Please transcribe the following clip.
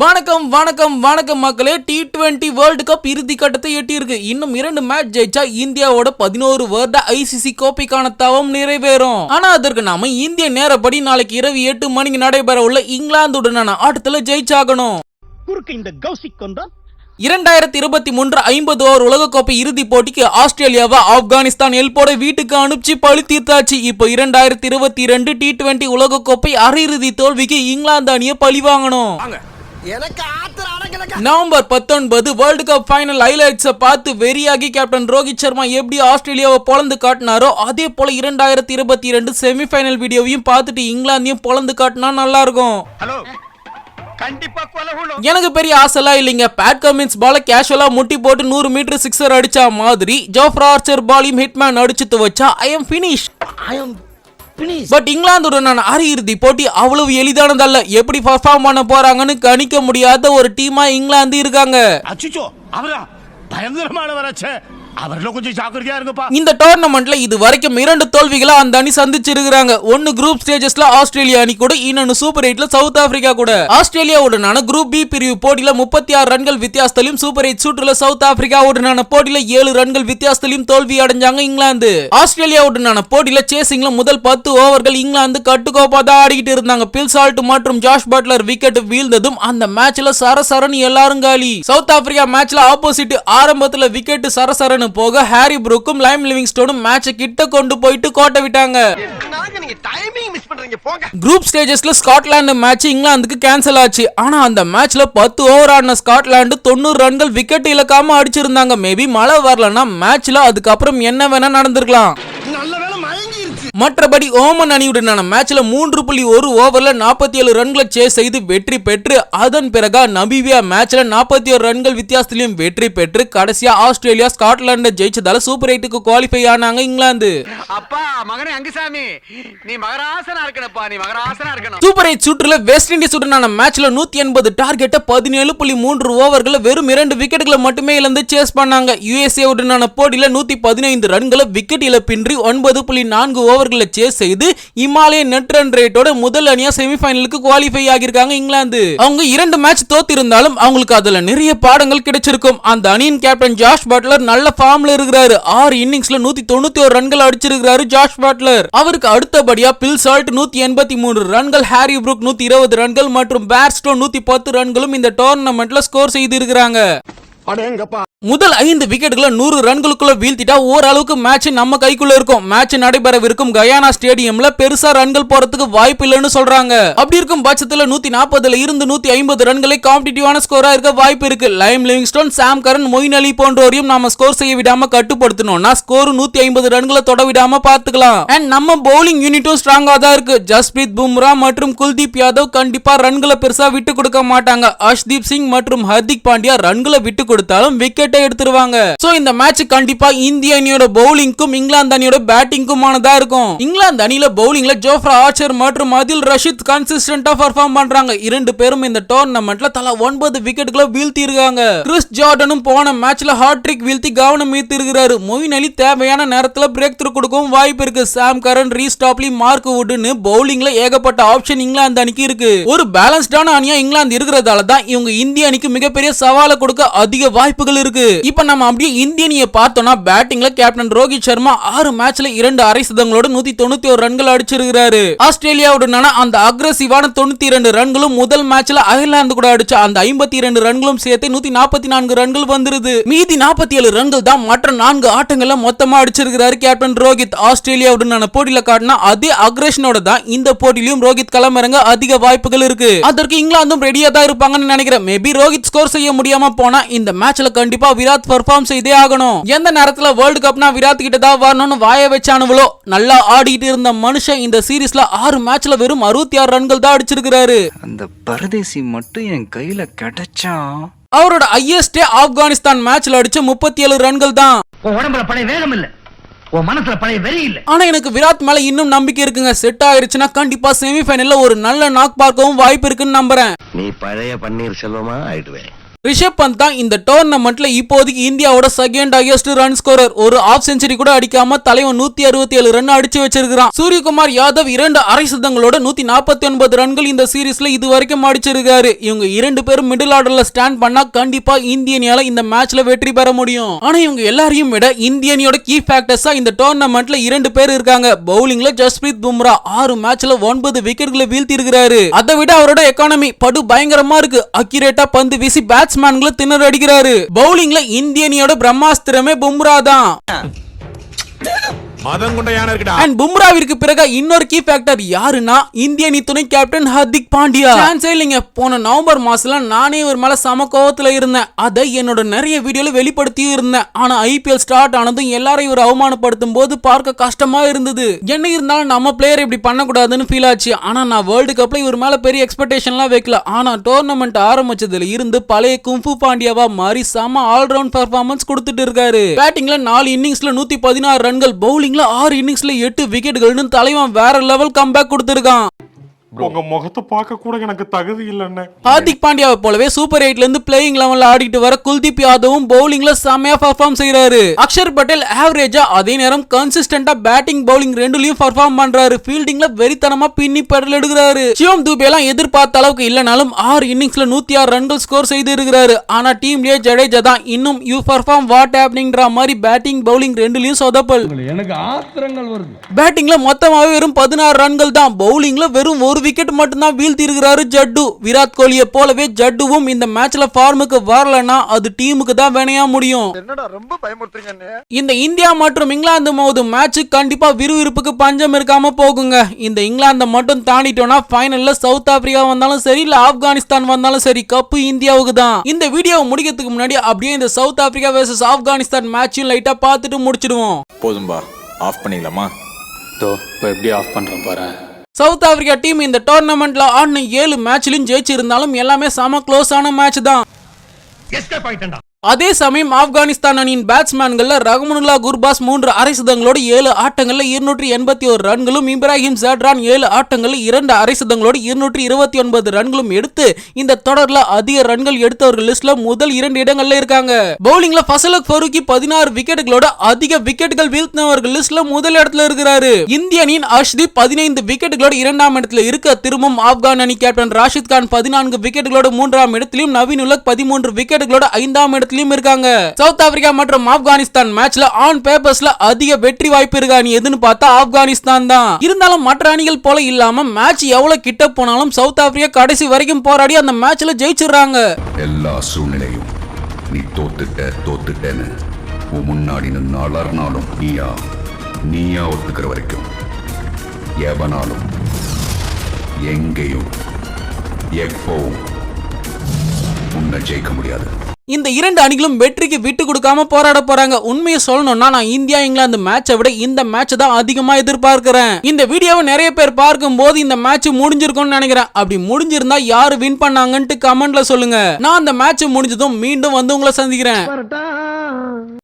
வணக்கம் வணக்கம் வணக்கம் மக்களே. டி டுவெண்ட்டி வேர்ல்டு கப் இறுதி கட்டத்தை எட்டியிருக்கு. இன்னும் இரண்டு மேட்ச் ஜெயிச்சா இந்தியாவோட பதினோரு வருட ஐசிசி கோப்பைக்கான தவம் நிறைவேறும். ஆனா அதற்கு நாம இந்திய நேரப்படி நாளைக்கு இரவு எட்டு மணிக்கு நடைபெற உள்ள இங்கிலாந்துடனான ஆட்டத்துல ஜெயிச்சாகணும். குறுக்கு இந்த கௌசிக் இரண்டாயிரத்தி இருபத்தி மூன்று ஐம்பது ஓவர் உலகக்கோப்பை இறுதிப் போட்டிக்கு ஆஸ்திரேலியாவை ஆப்கானிஸ்தான் எல்போட வீட்டுக்கு அனுப்பிச்சு பழி தீர்த்தாச்சு. இப்போ இரண்டாயிரத்தி இருபத்தி ரெண்டு டி டுவெண்டி உலகக்கோப்பை அரையிறுதி தோல்விக்கு இங்கிலாந்து அணியை பழி வாங்கணும். நவம்பர் பத்தொன்பது வேர்ல்டு கப் ஃபைனல் ஹைலைட்ஸை பார்த்து வெறியாகி கேப்டன் ரோஹித் சர்மா எப்படி ஆஸ்திரேலியாவை பொழந்து காட்டினாரோ அதே போல இரண்டாயிரத்தி இருபத்தி ரெண்டு செமிஃபைனல் வீடியோவையும் பார்த்துட்டு இங்கிலாந்தையும் பொழந்து காட்டினா நல்லா இருக்கும் எனக்கு பெரிய ஆசைலாம் இல்லைங்க. பேட் கமின்ஸ் பால கேஷுவலா முட்டி போட்டு நூறு மீட்டர் சிக்ஸர் அடிச்சா மாதிரி ஜோஃப்ரா ஆர்ச்சர் பாலையும் ஹிட்மேன் அடிச்சு துவச்சா I am finish I am finish but இங்கிலாந்துடனான அரையிறுதி போட்டி அவ்வளவு எளிதானதல்ல. எப்படி பர்ஃபார்ம் பண்ண போறாங்கன்னு கணிக்க முடியாத ஒரு டீமா இங்கிலாந்து இருக்காங்க. அச்சுச்சோ அவரா? பயங்கரமானவராச்சே. அவர்ல கொஞ்சம் ஜாக்கிரதையா இருங்கப்பா. இந்த டோர்னமெண்ட்ல இது வரைக்கும் இரண்டு தோல்விகளை அந்த அணி சந்திச்சிருக்காங்க ஒன்னு குரூப் ஸ்டேஜஸ்ல ஆஸ்திரேலியா அணி கூட இன்னொன்னு சூப்பர் எயிட்ல சவுத் ஆப்பிரிக்கா கூட. ஆஸ்திரேலியாவுடனான குரூப் பி பிரிவு போட்டியில முப்பத்தி ஆறு ரன்கள் வித்தியாசத்திலும் சூப்பர் எயிட் சுற்றுல சவுத் ஆப்பிரிக்காவுடனான போட்டியில ஏழு ரன்கள் வித்தியாசத்திலும் தோல்வி அடைஞ்சாங்க இங்கிலாந்து. ஆஸ்திரேலியாவுடனான போட்டியில சேசிங்ல முதல் பத்து ஓவர்கள் இங்கிலாந்து கட்டுக்கோப்பா தான் ஆடிக்கிட்டு இருந்தாங்க. பில் சால்ட் மற்றும் ஜாஷ் பட்லர் விக்கெட் வீழ்ந்ததும் அந்த மேட்ச்ல சரசரன் எல்லாரும் காலி. சவுத் ஆப்பிரிக்கா மேட்ச்ல ஆப்போசிட் ஆரம்பத்துல விக்கெட் சரசரன்னு போக ஹாரி புரூக்கும் லைம் லிவிங்ஸ்டோனும் மேட்சை கிட்ட கொண்டு போயிட்டு கோட்டை விட்டாங்க. குரூப் ஸ்டேஜஸ்ல ஸ்காட்லாந்து மேட்ச் இங்கிலாந்துக்கு கேன்சல் ஆச்சு. ஆனா அந்த மேட்ச்ல பத்து ஓவர் ஆடின ஸ்காட்லாந்து தொண்ணூறு ரன்கள் விக்கெட் இழக்காம அடிச்சிருந்தாங்க. மேபி மழை வரலன்னா மேட்ச்ல அதுக்கப்புறம் என்ன வேணா நடந்திருக்கலாம். மற்றபடி ஓமன் அணியுடனான மேட்ச்ல மூன்று புள்ளி ஒரு ஓவர்ல நாற்பத்தி ஏழு ரன்களை சேஸ் செய்து வெற்றி பெற்று அதன் பிறகா நபிவியா மேட்ச்ல நாற்பத்தி ஒரு ரன்கள் வித்தியாசத்திலையும் வெற்றி பெற்று கடைசியா ஆஸ்திரேலியா ஸ்காட்லாண்டை ஜெயிச்சதால சூப்பர் எயிட்டுக்கு குவாலிஃபை ஆனாங்க இங்கிலாந்து. அப்பா மகனே அங்குசாமி நீ மகராசனா இருக்கணும்ப்பா நீ மகராசனா இருக்கணும். சூப்பர் எயிட் சுற்றுல வெஸ்ட் இண்டீஸ் உடனான மேட்ச்ல நூத்தி எண்பது டார்கெட்டை பதினேழு புள்ளி மூன்று ஓவர்களை வெறும் இரண்டு விக்கெட்டுகளை மட்டுமே இழந்து சேஸ் பண்ணாங்க. யுஎஸ்ஏ உடனான போட்டியில நூத்தி பதினைந்து ரன்களை விக்கெட் இழப்பின்றி ஒன்பது புள்ளி நான்கு ஓவர்களை சேஸ் செய்து இமாலய நெட் ரன் ரேட்டோட முதல் அணியா செமிஃபைனலுக்கு குவாலிஃபை ஆகியிருக்காங்க இங்கிலாந்து. அவங்க இரண்டு மேட்ச் தோத்திருந்தாலும் அவங்களுக்கு அதுல நிறைய பாடங்கள் கிடைச்சிருக்கும். அந்த அணியின் கேப்டன் ஜாஷ் பட்லர் நல்ல ஃபார்ம்ல இருக்கிறாரு. ஆறு இன்னிங்ஸ்ல நூத்தி தொண்ணூத்தி ஒரு ரன்கள் அடிச்சிருக்கிறாரு ஜாஷ் பட்லர். அவருக்கு அடுத்தபடியா பில் சால்ட் நூத்தி எண்பத்தி மூணு ரன்கள் ஹாரி புரூக் நூத்தி இருபது ரன்கள் மற்றும் பேர்ஸ்டோ நூத்தி பத்து ரன்களும் இந்த டோர்னமெண்ட்ல ஸ்கோர் செய்திருக்கிறாங்க. அடேங்கப்பா. முதல் ஐந்து விக்கெட்டுகளை நூறு ரன்களுக்குள்ள வீழ்த்திட்டா ஓரளவுக்கு மேட்ச் நம்ம கைக்குள்ள இருக்கும். மேட்ச் நடைபெறவிருக்கும் கயானா ஸ்டேடியம்ல பெருசா ரன்கள் போறதுக்கு வாய்ப்பு இல்லைன்னு சொல்றாங்க. அப்படி இருக்கும் பட்சத்துல நூத்தி நாற்பதுல இருந்து நூத்தி ஐம்பது ரன்களை காம்படிட்டிவான ஸ்கோரா இருக்க வாய்ப்பு இருக்கு. Liam Livingstone Sam Curran Moeen Ali போன்றோரையும் நாம ஸ்கோர் செய்ய விடாம கட்டுப்படுத்தணும்னா ஸ்கோர் நூத்தி ஐம்பது ரன்களை தொட விடாம பாத்துக்கலாம் அண்ட் நம்ம பவுலிங் யூனிட்டும் ஸ்ட்ராங்கா தான் இருக்கு. ஜஸ்பிரீத் பும்ரா மற்றும் குல்தீப் யாதவ் கண்டிப்பா ரன்களை பெருசா விட்டு கொடுக்க மாட்டாங்க. அஷ்தீப் சிங் மற்றும் ஹர்திக் பாண்டியா ரன்களை விட்டு கொடுத்தாலும் விக்கெட் விக்கெட்டே எடுத்துருவாங்க. சோ இந்த மேட்ச் கண்டிப்பா இந்திய அணியோட பவுலிங்க்கும் இங்கிலாந்து அணியோட பேட்டிங்குமானதா இருக்கும். இங்கிலாந்து அணியில பவுலிங்ல ஜோஃப்ரா ஆச்சர் மற்றும் அதில் ரஷித் கன்சிஸ்டன்டா பர்ஃபார்ம் பண்றாங்க. இரண்டு பேரும் இந்த டோர்னமெண்ட்ல தலா ஒன்பது விக்கெட்டுகளை வீழ்த்தி இருக்காங்க கிறிஸ் ஜார்டனும் போன மேட்ச்ல ஹாட்ரிக் வீழ்த்தி கவனம் ஈர்த்து இருக்கிறாரு மொயின் அலி தேவையான நேரத்துல பிரேக் த்ரூ கொடுக்கவும் வாய்ப்பு இருக்கு. Sam Curran Reece Topley Mark வுட்னு பவுலிங்ல ஏகப்பட்ட ஆப்ஷன் இங்கிலாந்து அணிக்கு இருக்கு. ஒரு பேலன்ஸ்டான அணியா இங்கிலாந்து இருக்கிறதால தான் இவங்க இந்திய அணிக்கு மிகப்பெரிய சவாலை கொடுக்க அதிக வாய்ப்புகள் இருக்கு. இப்போ நம்ம அப்படியே இந்திய அணியை பார்த்தோம்னா பேட்டிங்ல கேப்டன் ரோஹித் சர்மா ஆறு மேட்ச்ல இரண்டு அரை சதங்களோட நூத்தி தொண்ணூத்தி ஒரு ரன்கள் அடிச்சிருக்கிறாரு. ஆஸ்திரேலியாவுடனான அந்த அக்ரஸிவான தொண்ணூத்தி இரண்டு ரன்களும் முதல் மேட்ச்ல அயர்லாந்து கூட அடிச்ச அந்த ஐம்பத்தி இரண்டு ரன்களும் சேர்த்து நூத்தி நாற்பத்தி நான்கு ரன்கள் வந்துருது. மீதி நாற்பத்தி ஏழு ரன்கள் தான் மற்ற நான்கு ஆட்டங்கள்ல மொத்தமா அடிச்சிருக்கிறாரு கேப்டன் ரோஹித். ஆஸ்திரேலியாவுடனான போட்டியில காட்டினா அதே அக்ரஷனோட தான் இந்த போட்டியிலும் ரோஹித் களமிறங்க அதிக வாய்ப்புகள் இருக்கு. அதற்கு இங்கிலாந்தும் ரெடியா தான் இருப்பாங்கன்னு நினைக்கிறேன். மேபி ரோஹித் ஸ்கோர் செய்ய முடியாம போனா இந்த மேட்ச்ல கண்டிப்பா விராட் பெர்ஃபார்ம் செய்தே ஆகணும். எந்த நேரத்துல வேர்ல்டு கப்னா விராட் கிட்ட தான் வரணும்னு வாய வச்சானுவளோ நல்லா ஆடிட்டு இருந்த மனுஷன் இந்த சீரீஸ்ல ஆறு மேட்ச்ல வெறும் அறுபத்தி ஆறு ரன்கள் தான் அடிச்சிருக்கிறாரு. அந்த பரதேசி மட்டும் என் கையில கிடைச்சான். அவரோட ஹையஸ்டே ஆப்கானிஸ்தான் மேட்ச்ல அடிச்ச முப்பத்தி ஏழு ரன்கள் தான். உடம்புல பழைய வேகம் இல்ல. மனசுல பழைய வெறி இல்ல. ஆனா எனக்கு விராட் மேல இன்னும் நம்பிக்கை இருக்குங்க. செட் ஆயிருச்சுன்னா கண்டிப்பா செமிஃபைனல்ல ஒரு நல்ல நாக் பார்க்கவும் வாய்ப்பு இருக்குன்னு நம்புறேன். நீ பழைய பன்னீர் செல்வமா ஆயிடுவேன். ரிஷப் பந்த் தான் இந்த டோர்னமெண்ட்ல இப்போதைக்கு இந்தியாவோட செகண்ட் ஹையஸ்ட் ரன் ஸ்கோரர் ஒரு ஆஃப் செஞ்சுரி கூட அடிக்காம தலைவன் நூத்தி அறுபத்தி ஏழு ரன் அடிச்சு வச்சிருக்கான் சூரியகுமார் யாதவ் இரண்டு அரை சதங்களோட நூத்தி நாற்பத்தி ஒன்பது ரன்கள் இந்த சீரீஸ்ல இது வரைக்கும் அடிச்சிருக்காரு. இவங்க இரண்டு பேரும் மிடில் ஆர்டர்ல ஸ்டாண்ட் பண்ணா கண்டிப்பா இந்தியனியால இந்த மேட்ச்ல வெற்றி பெற முடியும். ஆனா இவங்க எல்லாரையும் விட இந்தியனியோட கீ ஃபேக்டர்ஸா இந்த டோர்னமெண்ட்ல இரண்டு பேர் இருக்காங்க. பவுலிங்ல ஜஸ்பிரீத் பும்ரா ஆறு மேட்ச்ல ஒன்பது விக்கெட்களை வீழ்த்தி இருக்கிறாரு அதை விட அவரோட எக்கானமி படு பயங்கரமா இருக்கு. அக்யூரேட்டா பந்து வீசி பேட்ஸ்மேன்களை திணற அடிக்கிறாரு. பவுலிங்ல இந்தியனியோட பிரம்மாஸ்திரமே பும்ரா தான். அண்ட் பும்ராவிற்கு பிறகு இன்னொரு கீ ஃபேக்டர் யாருன்னா இந்திய அணி துணை கேப்டன் ஹர்திக் பாண்டியா. சான்ஸே இல்லைங்க. போன நவம்பர் மாசத்துல நானே ஒரு மேல சம கோவத்துல இருந்தேன். அதை என்னோட நிறைய வீடியோல வெளிப்படுத்தியும் இருந்தேன். ஆனா ஐபிஎல் ஸ்டார்ட் ஆனதும் எல்லாரையும் ஒரு அவமானப்படுத்தும் போது பார்க்க கஷ்டமா இருந்தது. என்ன இருந்தாலும் நம்ம பிளேயர் இப்படி பண்ணக்கூடாதுன்னு ஃபீல் ஆச்சு. ஆனா நான் வேர்ல்டு கப்ல இவர் மேல பெரிய எக்ஸ்பெக்டேஷன்லாம் வைக்கல. ஆனா டோர்னமெண்ட் ஆரம்பிச்சதுல இருந்து பழைய கும்பு பாண்டியாவா மாறி செம ஆல்ரவுண்ட் பெர்ஃபார்மன்ஸ் கொடுத்துட்டு இருக்காரு. பேட்டிங்ல நாலு இன்னிங்ஸ்ல நூத்தி பதினாறு ரன்கள் பவுலிங்ல ஆறு இன்னிங்ஸ்ல எட்டு விக்கெட்டுகள்னு தலைவன் வேற லெவல் கம்பேக் கொடுத்துருக்கான். உங்க முகத்தை பார்க்க கூட எனக்கு தகுதி இல்லைன்னு ஹார்திக் பாண்டியாவை போலவே சூப்பர் எயிட்ல இருந்து பிளேயிங் லெவல்ல ஆடிட்டு வர குல்தீப் யாதவும் பவுலிங்ல செமையா பர்ஃபார்ம் செய்யறாரு அக்ஷர் பட்டேல் ஆவரேஜா அதே நேரம் கன்சிஸ்டன்டா பேட்டிங் பவுலிங் ரெண்டுலயும் பர்ஃபார்ம் பண்றாரு. ஃபீல்டிங்ல வெறித்தனமா பின்னி பெடல் எடுக்கிறாரு. சிவம் தூபே எல்லாம் எதிர்பார்த்த அளவுக்கு இல்லனாலும் ஆறு இன்னிங்ஸ்ல நூத்தி ஆறு ரன்கள் ஸ்கோர் செய்து இருக்கிறாரு. ஆனா டீம்லயே ஜடேஜா தான் இன்னும் யூ பர்ஃபார்ம் வாட் ஹேப்பனிங்ன்ற மாதிரி பேட்டிங் பவுலிங் ரெண்டுலயும் சொதப்பல். எனக்கு ஆத்திரங்கள் வருது. பேட்டிங்ல மொத்தமாவே வெறும் பதினாறு ரன்கள் தான். பவுலிங்ல வெறும் ஒரு விக்கெட் மட்டும்தான் வீழ்த்தி இருக்கிறாரு ஜட்டு. விராட் கோலியை போலவே ஜட்டுவும் இந்த மேட்ச்ல ஃபார்முக்கு வரலனா அது டீமுக்கு தான் வேணையா முடியும். என்னடா ரொம்ப பயமுறுத்துறீங்க இந்த இந்தியா மற்றும் இங்கிலாந்து மோதும் மேட்ச் கண்டிப்பா விறுவிறுப்புக்கு பஞ்சம் இருக்காம போகுங்க. இந்த இங்கிலாந்தை மட்டும் தாண்டிட்டோம்னா ஃபைனல்ல சவுத் ஆப்பிரிக்கா வந்தாலும் சரி இல்ல ஆப்கானிஸ்தான் வந்தாலும் சரி கப்பு இந்தியாவுக்கு தான். இந்த வீடியோவை முடிக்கிறதுக்கு முன்னாடி அப்படியே இந்த சவுத் ஆப்பிரிக்கா வர்சஸ் ஆப்கானிஸ்தான் மேட்சையும் லைட்டா பார்த்துட்டு முடிச்சிடுவோம். போதும்பா ஆஃப் தோ இப்போ எப்படி ஆஃப் பண்ணுறேன் பாரு. சவுத் ஆப்பிரிக்கா டீம் இந்த டோர்னமெண்ட்ல ஆடின ஏழு மேட்ச்லயும் ஜெயிச்சிருந்தாலும் எல்லாமே செம க்ளோஸான மேட்ச் தான். அதே சமயம் ஆப்கானிஸ்தான் அணியின் பேட்ஸ்மேன்கள்ல ரஹ்மனுல்லா குர்பாஸ் மூன்று அரை சதங்களோட ஏழு ஆட்டங்களில் இருநூற்றி எண்பத்தி ஒரு ரன்களும் இப்ராஹிம் ஜட்ரான் ஏழு ஆட்டங்களில் இரண்டு அரை சதங்களோடு இருநூற்றி இருபத்தி ஒன்பது ரன்களும் எடுத்து இந்த தொடரில் அதிக ரன்கள் எடுத்தவர்கள் லிஸ்ட்ல முதல் இரண்டு இடங்கள்ல இருக்காங்க. பவுலிங்ல ஃபசலக் ஃபருக்கி பதினாறு விக்கெட்டுகளோட அதிக விக்கெட்டுகள் வீழ்த்தினவர்கள் லிஸ்ட்ல முதல் இடத்துல இருக்கிறாரு. இந்திய அணியின் அஷ்தீப் பதினைந்து விக்கெட்டுகளோட இரண்டாம் இடத்துல இருக்க திரும்பவும் ஆப்கான் அணி கேப்டன் ராஷித் கான் பதினான்கு விக்கெட்டுகளோட மூன்றாம் இடத்திலும் நவீன் உலக் பதிமூன்று விக்கெட்டுகளோட ஐந்தாம் இடத்துலயும் இருக்காங்க. சவுத் ஆப்பிரிக்கா மற்றும் ஆப்கானிஸ்தான் மேட்ச்ல ஆன் பேப்பர்ஸ்ல அதிக வெற்றி வாய்ப்பு இருக்கா நீ எதுன்னு பார்த்தா ஆப்கானிஸ்தான் தான். இருந்தாலும் மற்ற அணிகள் போல இல்லாம மேட்ச் எவ்வளவு கிட்ட போனாலும் சவுத் ஆப்பிரிக்கா கடைசி வரைக்கும் போராடி அந்த மேட்ச்ல ஜெயிச்சிடுறாங்க. எல்லா சூழ்நிலையும் நீ தோத்துட்ட தோத்துட்டேன்னு உன் முன்னாடி நின்று அலர்னாலும் நீயா நீயா ஒத்துக்கிற வரைக்கும். எவனாலும் எங்கேயும் எப்போவும் உன்னை ஜெயிக்க முடியாது. இந்த இரண்டு அணிகளும் வெற்றிக்கு விட்டு கொடுக்காம போராட போறாங்க. உண்மையை சொல்லணும்னா நான் இந்தியா இங்கிலாந்து மேட்சை விட இந்த மேட்ச் தான் அதிகமா எதிர்பார்க்கிறேன். இந்த வீடியோவை நிறைய பேர் பார்க்கும்போது இந்த மேட்ச் முடிஞ்சிருக்கும்னு நினைக்கிறேன். அப்படி முடிஞ்சிருந்தா யாரு வின் பண்ணாங்கன்ட்டு கமெண்ட்ல சொல்லுங்க. நான் அந்த மேட்ச் முடிஞ்சதும் மீண்டும் வந்து உங்களை சந்திக்கிறேன்.